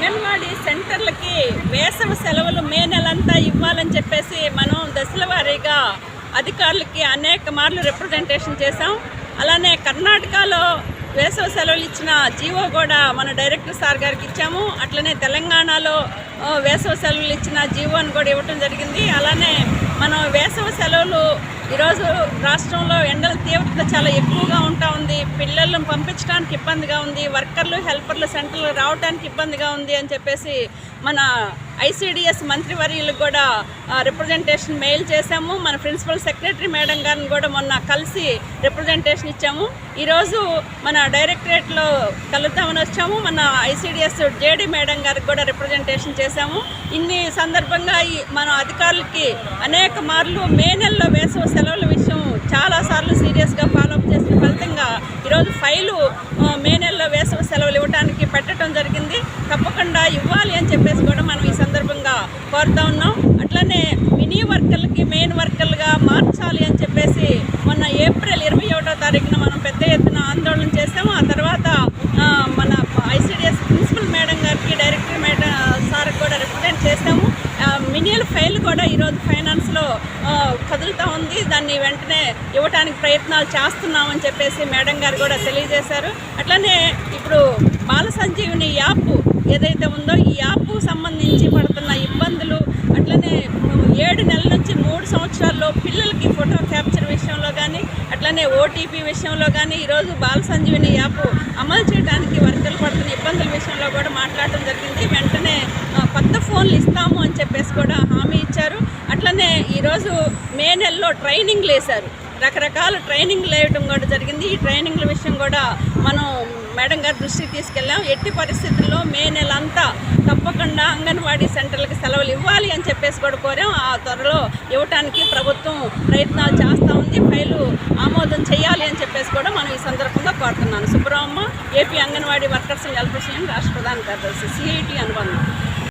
అంగన్వాడీ సెంటర్లకి వేసవి సెలవులు మే నెలంతా ఇవ్వాలని చెప్పేసి మనం దశల వారీగా అధికారులకి అనేక మార్లు రిప్రజెంటేషన్ చేశాం. అలానే కర్ణాటకలో వేసవి సెలవులు ఇచ్చిన జీవో కూడా మన డైరెక్టర్ సార్ గారికి ఇచ్చాము. అట్లనే తెలంగాణలో వేసవి సెలవులు ఇచ్చిన జీవోని కూడా ఇవ్వటం జరిగింది. అలానే మనం వేసవి సెలవులు ఈరోజు రాష్ట్రంలో ఎండల తీవ్రత చాలా ఎక్కువగా ఉంటా ఉంది. పిల్లలను పంపించడానికి ఇబ్బందిగా ఉంది. వర్కర్లు హెల్పర్లు సెంటర్లు రావడానికి ఇబ్బందిగా ఉంది అని చెప్పేసి మన ఐసిడిఎస్ మంత్రివర్యులకు కూడా రిప్రజెంటేషన్ మెయిల్ చేశాము. మన ప్రిన్సిపల్ సెక్రటరీ మేడం గారిని కూడా మొన్న కలిసి రిప్రజెంటేషన్ ఇచ్చాము. ఈరోజు మన డైరెక్టరేట్లో కలుద్దామని వచ్చాము. మన ఐసీడిఎస్ జేడి మేడం గారికి కూడా రిప్రజెంటేషన్ చేశాము. ఇన్ని సందర్భంగా మన అధికారులకి అనేక మార్లు మే నెలలో వేసవి సెలవుల విషయం చాలాసార్లు సీరియస్గా ఫాలోఅప్ చేసిన ఫలితంగా ఈరోజు ఫైలు మే నెలలో వేసవి సెలవులు ఇవ్వడానికి పెట్టడం జరిగింది తప్పకుండా ఇవ్వాలి అని చెప్పేసి కూడా మనం ఈ సందర్భంగా కోరుతా ఉన్నాం అట్లనే మినీ వర్కర్లకి మెయిన్ వర్కర్లుగా మార్చాలి అని చెప్పేసి మొన్న ఏప్రిల్ ఇరవై ఒకటో తారీఖున మనం పెద్ద ఎత్తున ఆందోళన చేసాము ఆ తర్వాత మన ఐసిడిఎస్ ప్రిన్సిపల్ మేడం గారికి డైరెక్టర్ మేడం సార్కి కూడా రిప్రజెంట్ చేసాము మినియల్ ఫైల్ కూడా ఈరోజు ఫైనాన్స్లో కదులుతూ ఉంది. దాన్ని వెంటనే ఇవ్వడానికి ప్రయత్నాలు చేస్తున్నామని చెప్పేసి మేడం గారు కూడా తెలియజేశారు. అట్లనే ఇప్పుడు బాల సంజీవిని యాప్ ఏదైతే ఉందో ఈ యాప్ సంబంధించి పడుతున్న ఇబ్బందులు అట్లనే ఏడు నెలల నుంచి విషయాల్లో పిల్లలకి ఫోటో క్యాప్చర్ విషయంలో కానీ అట్లనే ఓటీపీ విషయంలో కానీ ఈరోజు బాల సంజీవిని యాప్ అమలు చేయడానికి వర్కలు పడుతున్న ఇబ్బందుల విషయంలో కూడా మాట్లాడటం జరిగింది. వెంటనే కొత్త ఫోన్లు ఇస్తాము అని చెప్పేసి కూడా హామీ ఇచ్చారు. అట్లనే ఈరోజు మే నెలలో ట్రైనింగ్లు వేశారు. రకరకాల ట్రైనింగ్లు వేయటం కూడా జరిగింది. ఈ ట్రైనింగ్ల విషయం కూడా మనం మేడం గారి దృష్టికి తీసుకెళ్ళాం. ఎట్టి పరిస్థితుల్లో మే నెల అంతా తప్పకుండా అంగన్వాడీ సెంటర్లకి సెలవులు ఇవ్వాలి అని చెప్పేసి కూడా కోరాం. ఆ త్వరలో ఇవ్వటానికి ప్రభుత్వం ప్రయత్నాలు చేస్తూ ఉంది. ఫైలు ఆమోదం చేయాలి అని చెప్పేసి కూడా మనం ఈ సందర్భంగా కోరుతున్నాను. Subrahma AP anganwadi workers help electrician రాష్ట్ర ప్రధాన కార్యదర్శి సిఐటి అనుబంధం.